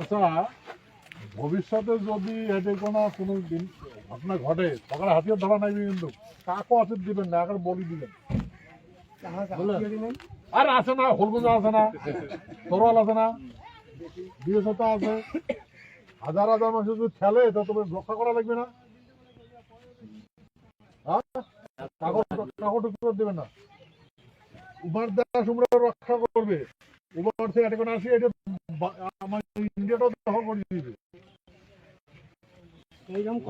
আচ্ছা ভবিষ্যতে যদি এতে কোনো কোনো দিন ঘটনা ঘটে সকালে হাতিয়ার ধরা নাই কিন্তু। কাকও আছে, দিবেন না এখন বলি দিবেন। আর আছে না হলগুজা আছে না, তরোয়াল আছে না বিএসএফ আছে। হাজার হাজার মানুষ যদি খেলে, তো তুমি রক্ষা করা লাগবে না। হ্যাঁ? কাগজ কাগজ দেবে না। উমার তোমরা রক্ষা করবে। উমার থেকে এটা আসি এটা আমার ইন্ডিয়াটাও দখল করে দিবে।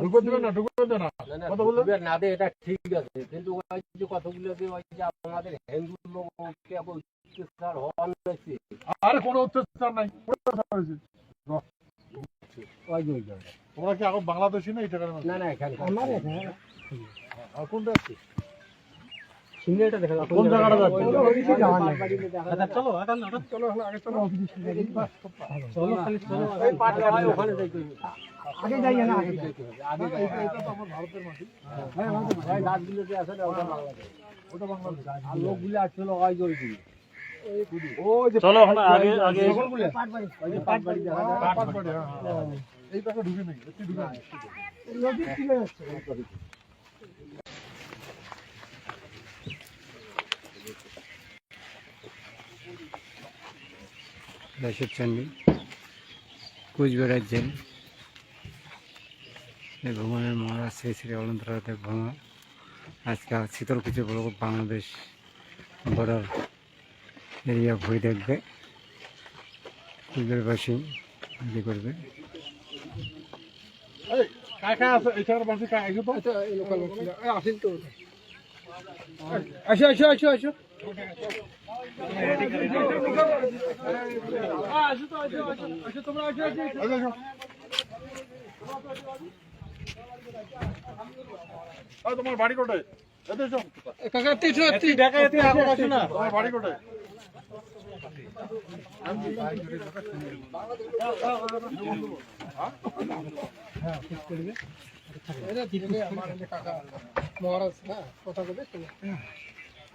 ঢুকে দেবে না ঢুকে দেবে না না, না, কথা বললেন? না দে এটা ঠিক আছে। কিন্তু ওই যে কতগুলো যে ওই যে আমাদের হিন্দু লোককে অত্যাচার হওয়ার হয়েছে। আর কোনো অত্যাচার নাই পুরো অত্যাচার হয়েছে। ওই যে ওই জায়গাটা। তোমরা কি এখন বাংলাদেশি না এটা কারণে না না এখানে আমার এখানে আর কোনটা আছে? সিঙ্গেলটা দেখা যাচ্ছে কোন জায়গাটা যাচ্ছে? আচ্ছা, চলো এখন চলো এখন আগে চলো অফিস চলো খালি চলো হয়, ওখানে হবে। আগে যাইয়ে না আগে যাই। আগে যাই। এটা তো আমার ভারতের মাটি হ্যাঁ, আমাদের ভাই গাছগুলো যে আছে না, ওটা বাংলাদেশ। ওটা বাংলাদেশ আর লোকগুলো আসছিল ওই। চলো আগে আগে যায়। হ্যাঁ, হ্যাঁ। এই টাকা ঢুকে নেই ঢুকে দেশের চণ্ডী কুচবিহার জেল এই ভ্রমণের মহারাজ শ্রী শ্রী অনন্তনাথ ভ্রমণ। আজকে Sitalkuchi block Bangladesh border area ঘুরে দেখবে। কুচবিহারবাসী ইয়ে করবে? এই কাকা আছে? এখানে বাসি কাকা এসো তো। আসো আসো আসো আসো। তোমার বাড়ি এসো। কাকা তিনশো তোমার বাড়ি কোথায়? মহারাজ না কথা বলে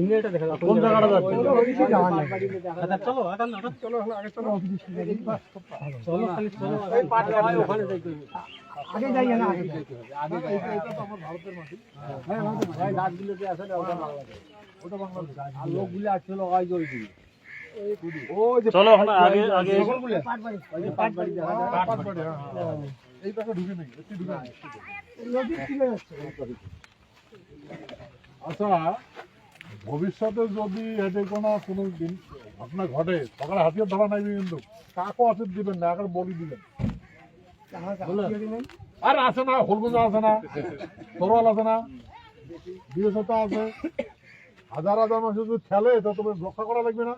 সিঙ্গেলটা দেখা যাচ্ছে। কোন জায়গাটা যাচ্ছে? দেখা যায়। চলো এখন চলো এখন আগে চলো চলো খালি চলো ওই পাটটা হয়, ওখানে যাইতে আগে যাইয়ে না আগে যাই। আগে যাই। এটা তো আমার ভারতের মাটি হ্যাঁ, ভাই গাছগুলো যে আছে না, ওটা বাংলাদেশ। ওটা বাংলাদেশ আর লোকগুলো আসছিল ওই যে ওইদিকে। চলো আগে আগে পাটবাড়ি। ওই যে পাটবাড়ি দেখা যায়। হ্যাঁ, পাটবাড়ি, হ্যাঁ, হ্যাঁ। এই টাকা ঢুকে নেই একটু ঢুকে নেই নদী ছিঁড়ে যাচ্ছে। আচ্ছা ভবিষ্যতে যদি এতে কোনো কোনো দিন ঘটনা ঘটে সকালে হাতিয়ার ধরা নাই কিন্তু। কাকও আছে দিবেন না এখন বলি দিবেন। আর আছে না হলগুজা আছে না তরোয়াল আছে না বিএসএফ আছে। হাজার হাজার মানুষ যদি খেলে তো তুমি রক্ষা করা লাগবে না।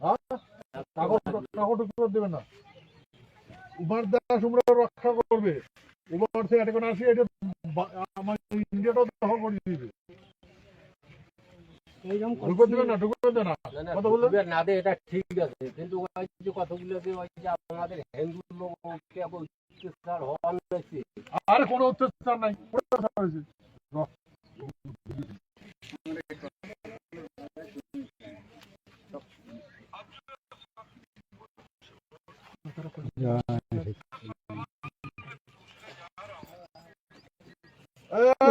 কাগজ কাগজ টুকরো দেবে না। উমার দাস তোমরা রক্ষা করবে। ওভার থেকে এটা করে আসি এটা আমার ইন্ডিয়াটাও দখল করে দিবে না দে এটা ঠিক আছে কিন্তু ওই যে কথাগুলো ওই যে আমাদের হিন্দু লোক কেবল অত্যাচার হওয়ার লাগছে আর কোনো অত্যাচার নাই Yeah. Gracias.